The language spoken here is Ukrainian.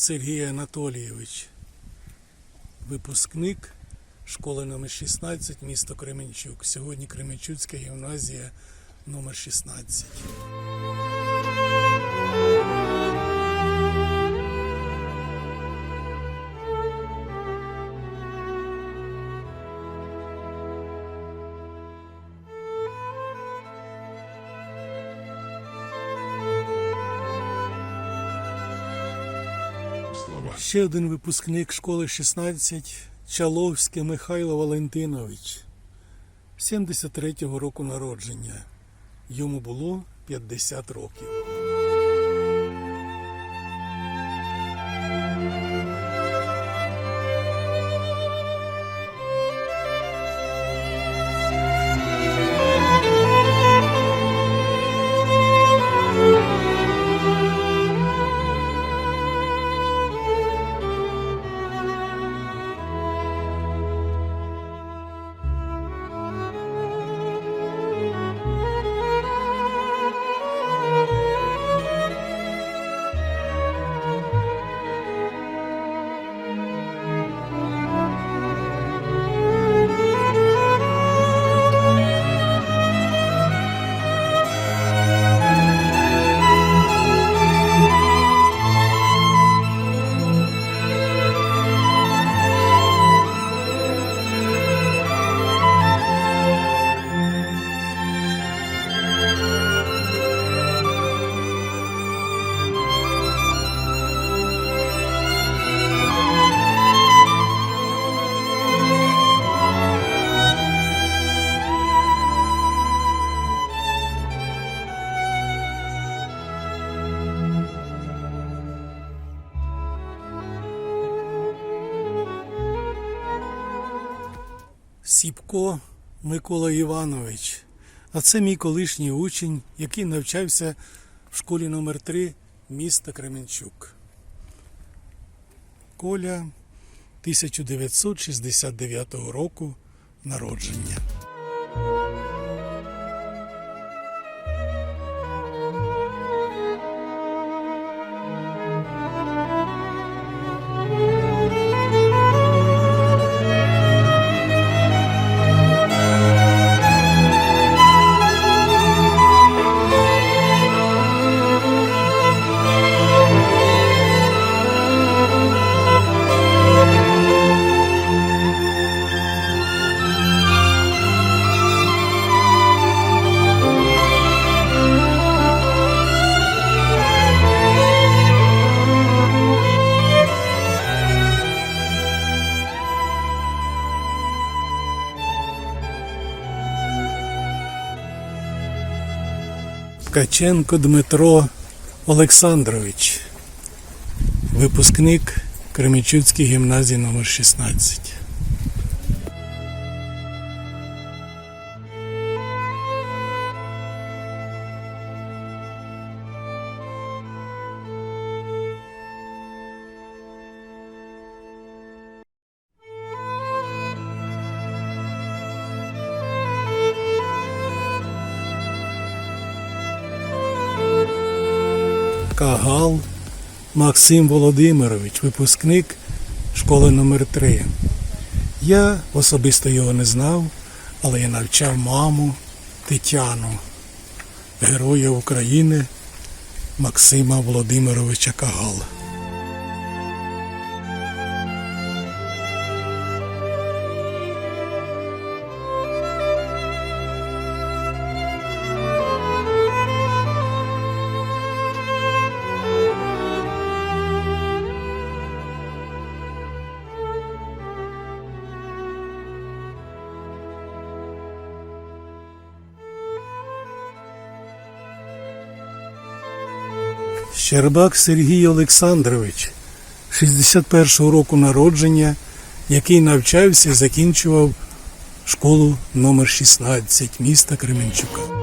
Сергій Анатолійович, випускник школи номер 16 місто Кременчук. Сьогодні Кременчуцька гімназія номер 16. Ще один випускник школи 16 Чаловський Михайло Валентинович, 73-го року народження. Йому було 50 років. Сіпко Микола Іванович. А це мій колишній учень, який навчався в школі номер 3 міста Кременчук. Коля 1969 року народження. Ткаченко Дмитро Олександрович, випускник Кремічуцької гімназії номер 16. Кагал Максим Володимирович, випускник школи номер 3 Я особисто його не знав, але я навчав маму Тетяну, героя України Максима Володимировича Кагала. Щербак Сергій Олександрович, 61-го року народження, який навчався і закінчував школу номер 16 міста Кременчука.